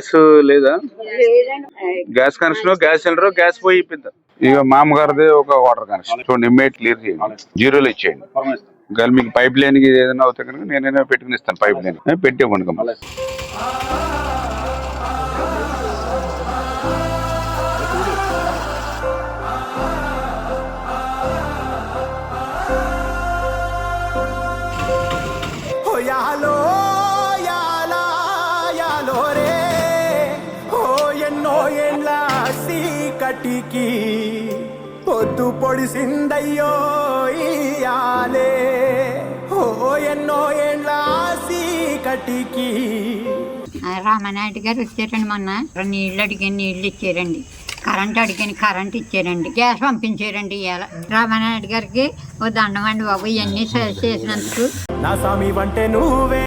Gas లేదా? Gas connection gas cylinder gas పోయి ఇప్పిద్దాం. ఇక మామగారిది ఒక వాటర్ కనెక్షన్. చూడండి ఇమ్మీడియట్ క్లియర్ చేయండి. జీరోలో ఇచ్చేయండి. ఒకవేళ మీకు పైప్ లైన్ ఏదైనా అవుతాయి కనుక నేనైనా పెట్టుకుని ఇస్తాను పైప్ లైన్. పెట్టి ఇవ్వండి కమ్మా. యాలో యాలా యాలో రే. సీకటికి పొద్దు పొడిసిందయ్యో ఇయాలే ఓ ఎన్నో ఏండ్ల సీకటికి ఆ రామనాయుడు గారు వచ్చారండి మొన్న. నీళ్ళు అడిగాను నీళ్ళు ఇచ్చారండి. కరెంట్ అడిగాను కరెంట్ ఇచ్చారండి. గ్యాస్ పంపించారండి ఇవాళ. రామనాయుడు గారికి ఓ దండం అండి బాబు ఇవన్నీ చేసినందుకు. నా స్వామి వంటే నువ్వే.